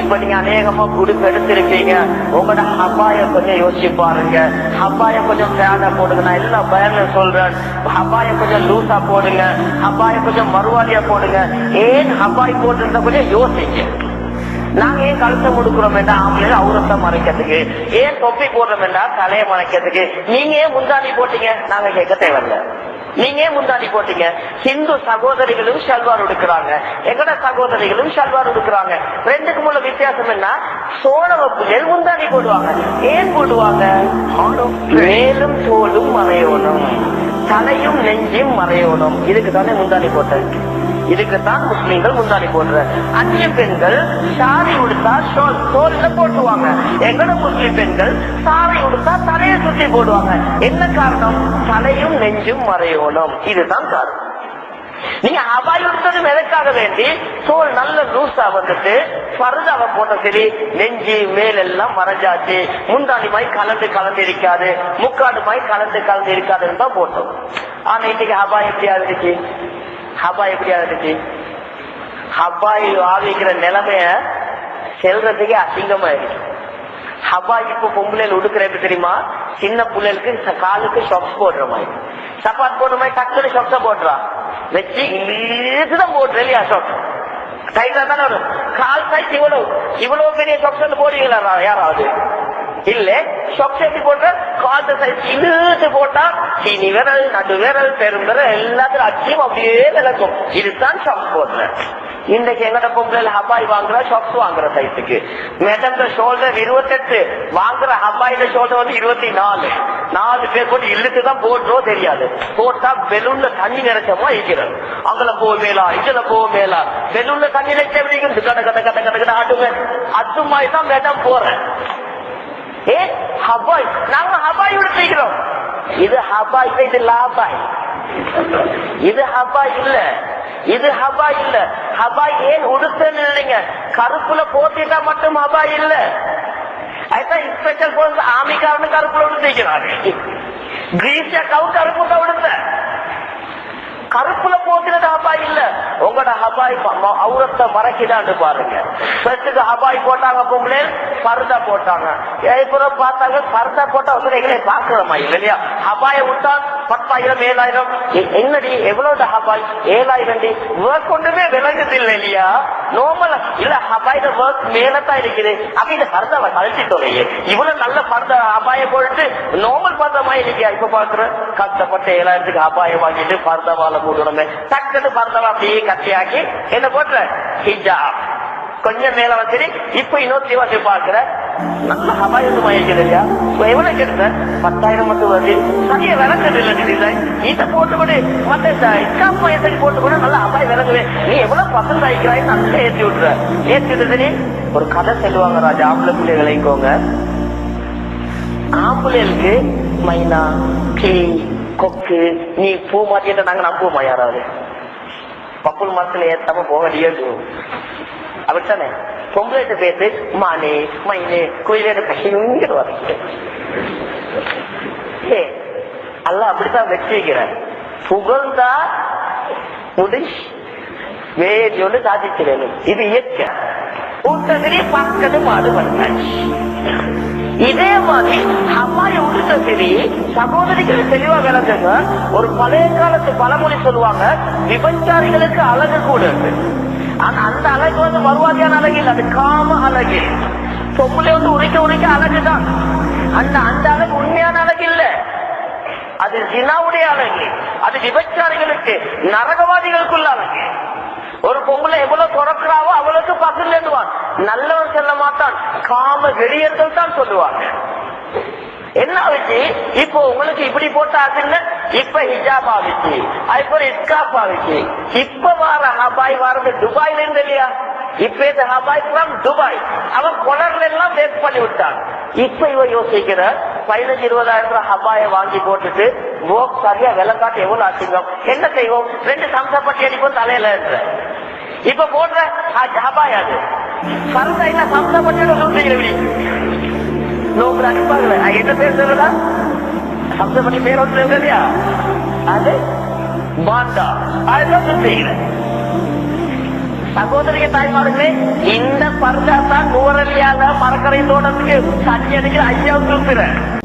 இப்ப நீங்க அநேகமா குடுப்பு எடுத்திருக்கீங்க உங்களோட ஹபாய கொஞ்சம் யோசிச்சு பாருங்க. ஹபாய கொஞ்சம் ஃபேனா போடுங்க. நான் எல்லா பயன்ல சொல்றேன். ஹபாய கொஞ்சம் லூசா போடுங்க. ஹபாய கொஞ்சம் மறுவாடியா போடுங்க. ஏன் ஹபாய் போட்டிருந்தா கொஞ்சம் யோசிங்க நாங்க ஏன் கழுத்தை முடுக்கிறோம் என்றா ஆம்பளை அவுரத்தை மறைக்கிறதுக்கு. ஏன் தொப்பி போடுறோம் என்றா தலையை மறைக்கிறதுக்கு. நீங்க ஏன் முந்தாணி போட்டீங்க? நாங்க கேட்க தேவையில்ல. நீங்க முந்தாணி போட்டீங்க? ஹிந்து சகோதரிகளும் ஷல்வார் உடுக்கிறாங்க. எங்கட சகோதரிகளும் ஷல்வார் உடுக்கிறாங்க. ரெண்டுக்கும் உள்ள வித்தியாசம் என்ன? சோழவ புயல் முந்தாணி போடுவாங்க. ஏன் போடுவாங்க? மேலும் தோலும் மறையணும். தலையும் நெஞ்சும் மறையணும். இதுக்கு தானே முந்தாணி போட்டேன். இதுக்குத்தான் முஸ்லீம்கள் முந்தாடி போடுற. அந்நிய பெண்கள் சாரி உடுத்தா தோல்ல போட்டுவாங்க. எங்கட முஸ்லிம் பெண்கள் சாரி உடுத்தா தலையை சுத்தி போடுவாங்க. என்ன காரணம்? தலையும் நெஞ்சும் மறையணும். இதுதான் காரணம். நீங்க அபாய் உடுத்ததும் எதற்காக வேண்டி தோல் நல்ல லூசா வந்துட்டு பருதாவை போட்ட சரி நெஞ்சு மேலெல்லாம் மறைஞ்சாச்சு. முந்தாணி மாதிரி கலந்து கலந்து இருக்காது. முக்காடு மாதிரி கலந்து கலந்து இருக்காதுன்னு தான் போட்டோம். ஆனா இன்னைக்கு அபாயம் எப்படியா இருந்துச்சு ஹப்பா எப்படியா இருந்துச்சு ஹப்பாய் ஆவிக்கிற நிலைமைய செல்றதுக்கே அசிங்கமா இருக்கு ஹபா இப்ப பொம்பளையில் உடுக்கிற எப்படி தெரியுமா? சின்ன பிள்ளைகளுக்கு ச- காலுக்கு ஷப்ஸ் போடுற மாதிரி. சப்பாத் போடுற மாதிரி டக்குனு ஷப்ஸ போடுறா. வச்சு இழுத்துதான் போடுற இல்லையா ஷாக்ஸ் டைட்டா தானே வரும். கால் சைஸ் இவ்வளவு. இவ்வளவு பெரிய ஷப்ஸ் போடுவீங்களா? யாராவது? இல்ல ஷாக்ஸ் எப்படி போடுற கால் சைஸ் இழுத்து போட்டா சீனி விரல் நடு விரல் பெரும் விரல் எல்லாத்தையும் அச்சியும் அப்படியே விளக்கும். இதுதான் ஷாக்ஸ் போடுறேன் இன்றைக்கு எங்கட பொம்பளை ஹபாய் வாங்குற ஷாக்ஸ் வாங்குற சைஸுக்கு மெடந்த ஷோல்டர் இருபத்தெட்டு வாங்குற ஹபாயில ஷோல்டர் வந்து இருபத்தி நாலு நாலு பேர் போட்டு இழுத்துதான் தான் போடுறோம் தெரியாது. போட்டா பெலூன்ல தண்ணி நிறைச்சமா இருக்கிறது. அங்கல போக மேலா இதுல போக மேலா. பெலூன்ல தண்ணி நிறைச்ச எப்படி கட கட கட கட கட ஆட்டுவேன் அது மாதிரி தான் மேடம் போறேன். ஹபாய் நாங்க ஹபாய் செய்கிறோம் இது ஹபாய் இது லாபாய். இது ஹபாய் இல்ல. இது ஹபாய் இல்ல. ஹபாய் ஏன் உடுத்தன்னு இல்லைங்க கருப்புல போத்திட்டா மட்டும் ஹபாய் இல்ல. அதுதான் இன்ஸ்பெக்டர் போது ஆமிக்காரனு கருப்புல உடுத்திக்கிறாரு. கிரீஷியாக்காவும் கருப்பு தான் உடுத்த. கருப்புல போத்தினது ஹபாய் இல்ல. உங்களோட ஹபாய் அவுரத்தை மறைக்கிதான்னு பாருங்க. ஃபர்ஸ்ட்டுக்கு ஹபாய் போட்டாங்க பொம்பளை பருதா போட்டாங்க. இப்போ பார்த்தாங்க பருதா போட்டா வந்து எங்களை பாக்குறோமா இல்லையா? ஹபாயை விட்டா பத்தாயிரம் ஏழாயிரம். என்னடி எவ்வளவு ஹபாய் ஏழாயிரம் டி. ஒர்க் ஒன்றுமே விளங்குது இல்ல இல்லையா நோமல் இல்ல ஹபாயில ஒர்க் மேலதான் இருக்குது. அப்படின்னு இந்த பருதாவை கழிச்சிட்டோலையே இவ்வளவு நல்ல பருதா ஹபாய போட்டு நோமல் பருதமா இல்லையா? இப்ப பாக்குற? கஷ்டப்பட்ட ஏழாயிரத்துக்கு அபாயம் வாங்கிட்டு பருதாவால மூடணுமே டக்குன்னு பருதாவை அப்படியே கட்டியாக்கி என்ன போட்டுற? ஹிஜாப். கொஞ்சம் மேல வந்துட்டு இப்ப இன்னொரு வந்து பாக்குற நல்ல ஹபாய் வந்து இல்லையா? இப்ப எவ்வளவு கெடுத்த பத்தாயிரம் மட்டும் வருது. சரியா விளங்குது இல்ல டிசைன் இதை போட்டு கூட மத்த இஸ்காப் வயசுக்கு போட்டு கூட நல்ல ஹபாய் விளங்குவே நீ எவ்வளவு பசங்க ஆயிக்கிறாய் நல்லா ஏற்றி விட்டுற. ஏற்றி விட்டுறது ஒரு கதை சொல்லுவாங்க ராஜா. ஆம்பளை பிள்ளைகளைக்கோங்க ஆம்பளைகளுக்கு மைனா கீ கொக்கு நீ பூ மாட்டிட்ட நாங்க நம்புவோமா யாராவது பப்புள் மரத்துல ஏத்தாம போக முடியாது அப்படித்தானே பொங்கலிட்ட பேசு மானே மைனே கோயிலே கஷ்டங்கிற ஏ அல்ல அப்படித்தான் வச்சிருக்கிறேன் புகழ்ந்தா முடிச்சு வேதியோடு சாதிக்கிறேன் இது இயற்கை. ஊட்டத்திலே பக்கத்து மாடு வந்தாச்சு. இதே மாதிரி அம்மாயை உடுத்த சரி சகோதரிகள் தெளிவா விளங்குங்க ஒரு பழைய காலத்து பழமொழி சொல்லுவாங்க விபச்சாரிகளுக்கு அழகு கூட இருக்கு. ஆனா அந்த அழகு வந்து மறுவாதியான அழகு இல்லை அது காம அழகு. பொம்பளை வந்து உரிக்க உரிக்க அழகுதான். அந்த அந்த அழகு உண்மையான அழகு இல்லை. அது ஜினாவுடைய அழகு அது விபச்சாரிகளுக்கு நரகவாதிகளுக்குள்ள அழகு. ஒரு பொம்பளை எவ்வளவு துறக்கிறாவோ அவளுக்கு பக்கத்துல எழுதுவான் நல்லவன் சொல்ல மாட்டான் காம வெளியேற்றல் தான் சொல்லுவாங்க. என்ன ஆச்சு இப்போ உங்களுக்கு இப்படி போட்ட இப்ப ஹிஜாப் ஆகிச்சு. அதுக்கப்புறம் இஸ்காப் ஆகிச்சு. இப்ப வார ஹபாய் வாரது துபாயில இருந்து இல்லையா? இப்ப இந்த ஹபாய் ஃப்ரம் துபாய். அவன் கொலர்ல எல்லாம் வேஸ்ட் பண்ணி விட்டான். இப்ப இவன் யோசிக்கிற பதினஞ்சு இருபதாயிரம் ரூபாய் ஹபாய வாங்கி போட்டுட்டு ஓக் சரியா விலை காட்டு எவ்வளவு அசிங்கம்? என்ன செய்வோம்? ரெண்டு சம்சப்பட்டி அடிப்போம் தலையில என்ற இப்ப போடுற ஹபாய் அது. சரதா என்ன சம்சப்பட்டியோட சொல்றீங்க நோம்பு அனுப்பாங்களே என்ன பேர் சொல்றதா பண்ணி பேர் ஒன்று இல்லையா அது பாண்டா அதுதான் சொல்றீங்க சகோதரிய தாய்மார்களே இந்த பர்தா தான் நூறலியால மரக்கரை தோட்டத்துக்கு தண்ணி அடிக்கிற ஐயா ஐயாவுக்கு